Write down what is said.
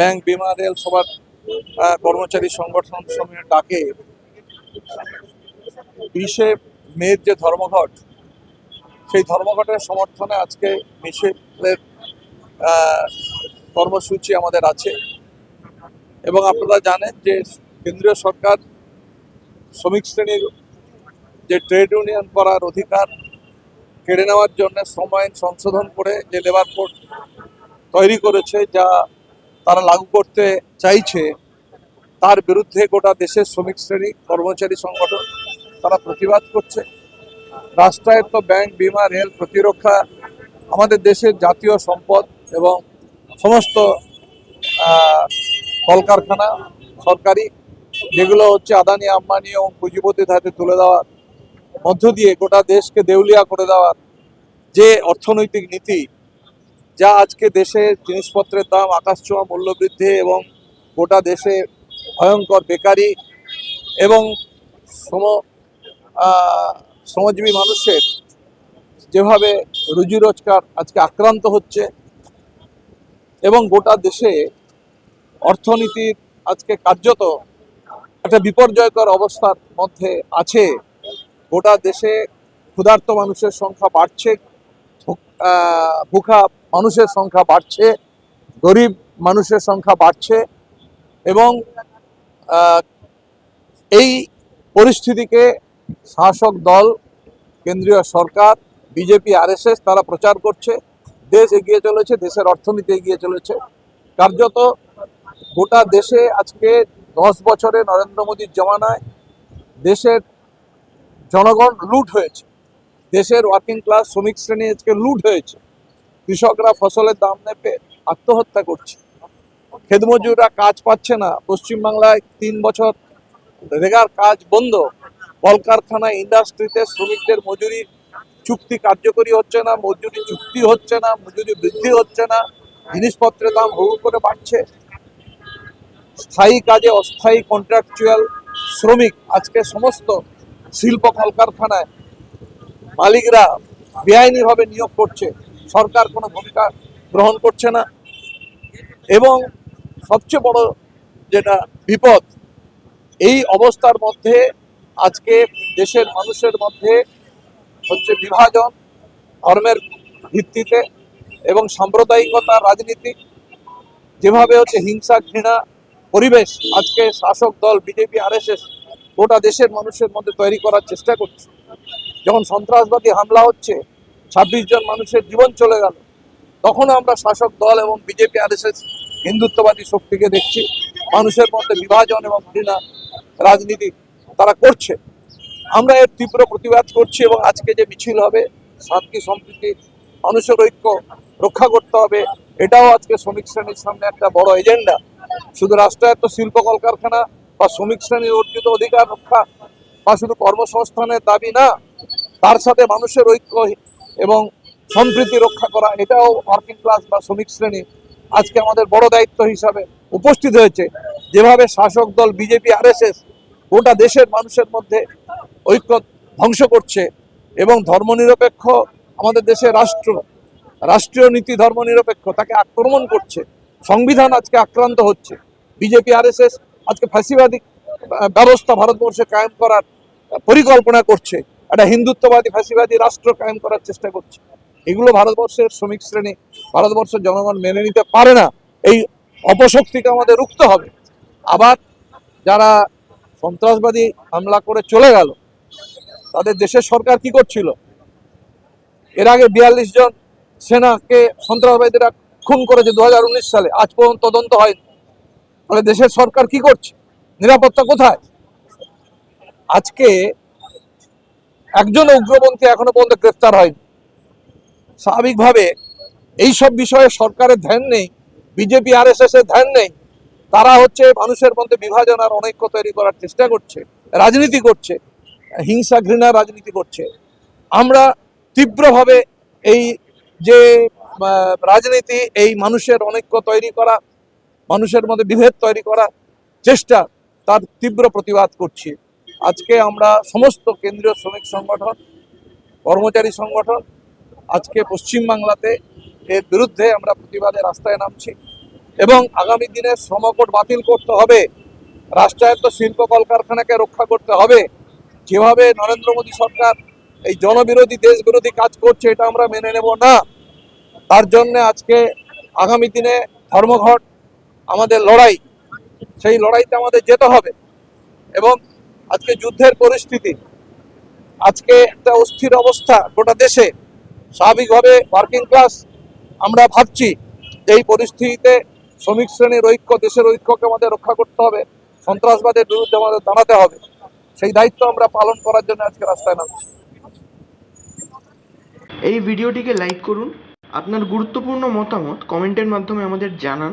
Bank, বিমা, rail সবার কর্মচারী সংগঠন সমূহের ডাকে বিশে মের যে ধর্মঘট, সেই ধর্মঘটের সমর্থনে আজকে মিছিলের কর্মসূচি আমাদের আছে। এবং আপনারা জানেন যে কেন্দ্রীয় সরকার শ্রমিক শ্রেণির যে ট্রেড ইউনিয়ন করার অধিকার কেড়ে নেওয়ার জন্য শ্রম আইন সংশোধন করে যে লেবার কোড তৈরি করেছে, যা তারা লাগু করতে চাইছে, তার বিরুদ্ধে গোটা দেশের শ্রমিক শ্রেণি, কর্মচারী সংগঠন তারা প্রতিবাদ করছে। রাষ্ট্রায়ত্ত ব্যাংক, বিমা, রেল প্রতিরক্ষা, আমাদের দেশের জাতীয় সম্পদ এবং সমস্ত কলকারখানা সরকারি, যেগুলো হচ্ছে আদানি, আম্বানি এবং পুঁজিপতির হাতে তুলে দেওয়ার মধ্য দিয়ে গোটা দেশকে দেউলিয়া করে দেওয়ার যে অর্থনৈতিক নীতি যা আজকে দেশে জিনিসপত্রের দাম, আকাশ ছোঁয়া, মূল্যবৃদ্ধি এবং গোটা দেশে ভয়ঙ্কর বেকারি এবং শ্রম শ্রমজীবী মানুষের যেভাবে রুজি রোজগার আজকে আক্রান্ত হচ্ছে এবং গোটা দেশে অর্থনীতির আজকে কার্যত একটা বিপর্যয়কর অবস্থার মধ্যে আছে, গোটা দেশে ক্ষুধার্ত মানুষের সংখ্যা বাড়ছে ভুখা মানুষের সংখ্যা বাড়ছে, গরিব মানুষের সংখ্যা বাড়ছে এবং এই পরিস্থিতিকে শাসক দল, কেন্দ্রীয় সরকার, বিজেপি, আরএসএস তারা প্রচার করছে। দেশ এগিয়ে চলেছে, দেশের অর্থনীতি এগিয়ে চলেছে। কার্যত গোটা দেশে আজকে দশ বছরে নরেন্দ্র মোদীর জমানায় দেশের জনগণ লুট হয়েছে। দেশের ওয়ার্কিং ক্লাস শ্রমিক শ্রেণি আজকে লুট হয়েছে। কৃষকরা ফসলের দাম নেপে আত্মহত্যা করছে। খেদমজুররা কাজ পাচ্ছে না। পশ্চিমবাংলায় তিন বছর রেগার কাজ বন্ধ। কলকারখানা ইন্ডাস্ট্রিতে শ্রমিকদের মজুরি চুক্তি কার্যকরী হচ্ছে না, মজুরি চুক্তি হচ্ছে না, মজুরি বৃদ্ধি হচ্ছে না, জিনিসপত্রের দাম হু করে বাড়ছে। স্থায়ী কাজে অস্থায়ী কন্ট্রাকচুয়াল শ্রমিক, আজকে সমস্ত শিল্প কলকারখানায় মালিকরা বেআইনিভাবে নিয়োগ করছে। সরকার কোনো ভূমিকা গ্রহণ করছে না। এবং সবচেয়ে বড় যেটা বিপদ, এই অবস্থার মধ্যে আজকে দেশের মানুষের মধ্যে হচ্ছে বিভাজন ধর্মের ভিত্তিতে এবং সাম্প্রদায়িকতা, রাজনীতি, যেভাবে হচ্ছে হিংসা, ঘৃণা পরিবেশ আজকে শাসক দল বিজেপি, আরএসএস গোটা দেশের মানুষের মধ্যে তৈরি করার চেষ্টা করছে। যখন সন্ত্রাসবাদী হামলা হচ্ছে ছাব্বিশ জন মানুষের জীবন চলে গেল। তখন আমরা শাসক দল এবং বিজেপি আর আরএসএস হিন্দুত্ববাদী শক্তিকে দেখছি। মানুষের মধ্যে বিভাজন এবং ঘৃণা রাজনীতি তারা করছে। আমরা এর তীব্র প্রতিবাদ করছি এবং আজকে যে মিছিল হবে, শান্তি, সম্প্রীতি, মানুষের ঐক্য রক্ষা করতে হবে, এটাও আজকে শ্রমিক শ্রেণির সামনে একটা বড় এজেন্ডা। শুধু রাষ্ট্রায়ত্ত শিল্প কলকারখানা বা শ্রমিক শ্রেণির অর্জিত অধিকার রক্ষা বা শুধু কর্মসংস্থানের দাবি না, তার সাথে মানুষের ঐক্য এবং সম্প্রীতি রক্ষা করা, এটাও ওয়ার্কিং ক্লাস বা শ্রমিক শ্রেণি আজকে আমাদের বড় দায়িত্ব হিসাবে উপস্থিত হয়েছে। যেভাবে শাসক দল, বিজেপি, আরএসএস গোটা দেশের মানুষের মধ্যে ঐক্য ধ্বংস করছে এবং ধর্মনিরপেক্ষ আমাদের দেশের রাষ্ট্র, রাষ্ট্রীয় নীতি ধর্মনিরপেক্ষ তাকে আক্রমণ করছে। সংবিধান আজকে আক্রান্ত হচ্ছে। বিজেপি, আরএসএস আজকে ফাঁসিবাদী ব্যবস্থা ভারতবর্ষে কায়েম করার পরিকল্পনা করছে। একটা হিন্দুত্ববাদী ফাঁসিবাদী রাষ্ট্র কায়েম করার চেষ্টা করছে। এগুলো ভারতবর্ষের শ্রমিক শ্রেণি, ভারতবর্ষের জনগণ মেনে নিতে পারে না। এই অপশক্তিকে আমাদের রুখতে হবে। আবার যারা সন্ত্রাসবাদী হামলা করে চলে গেল, তাদের দেশের সরকার কি করছিল? এর আগে বিয়াল্লিশ জন সেনাকে সন্ত্রাসবাদীরা খুন করেছে দু হাজার উনিশ সালে। আজ পর্যন্ত তদন্ত হয়নি। তাহলে দেশের সরকার কি করছে? নিরাপত্তা কোথায়? আজকে একজন উগ্রপন্থী এখনও পর্যন্ত গ্রেফতার হয়নি। স্বাভাবিকভাবে এই সব বিষয়ে সরকারের ধ্যান নেই, বিজেপি আর এস এর ধ্যান নেই। তারা হচ্ছে মানুষের মধ্যে বিভাজন আর অনৈক্য তৈরি করার চেষ্টা করছে, রাজনীতি করছে, হিংসা ঘৃণা রাজনীতি করছে। আমরা তীব্রভাবে এই যে রাজনীতি, এই মানুষের অনৈক্য তৈরি করা, মানুষের মধ্যে বিভেদ তৈরি করা, চেষ্টা, তার তীব্র প্রতিবাদ করছি। আজকে আমরা সমস্ত কেন্দ্রীয় শ্রমিক সংগঠন, কর্মচারী সংগঠন, আজকে পশ্চিমবাংলাতে এর বিরুদ্ধে আমরা প্রতিবাদে রাস্তায় নামছি এবং আগামী দিনে শ্রমকোট বাতিল করতে হবে, রাষ্ট্রায়ত্ত শিল্প কলকারখানাকে রক্ষা করতে হবে। যেভাবে নরেন্দ্র মোদী সরকার এই জনবিরোধী দেশ বিরোধী কাজ করছে, এটা আমরা মেনে নেব না। তার জন্য আজকে আগামী দিনে ধর্মঘট, আমাদের লড়াই, সেই লড়াইতে আমাদের যেতে হবে এবং আজকে যুদ্ধের পরিস্থিতি, আজকে একটা অস্থির অবস্থা গোটা দেশে। স্বাভাবিকভাবে ওয়ার্কিং ক্লাস আমরা ভাবছি এই পরিস্থিতিতে শ্রমিক শ্রেণির ঐক্য, দেশের ঐক্যকে আমাদের রক্ষা করতে হবে, সন্ত্রাসবাদের বিরুদ্ধে আমাদের দাঁড়াতে হবে। সেই দায়িত্ব আমরা পালন করার জন্য আজকে রাস্তায় নামছি। এই ভিডিওটিকে লাইক করুন। আপনার গুরুত্বপূর্ণ মতামত কমেন্টের মাধ্যমে আমাদের জানান।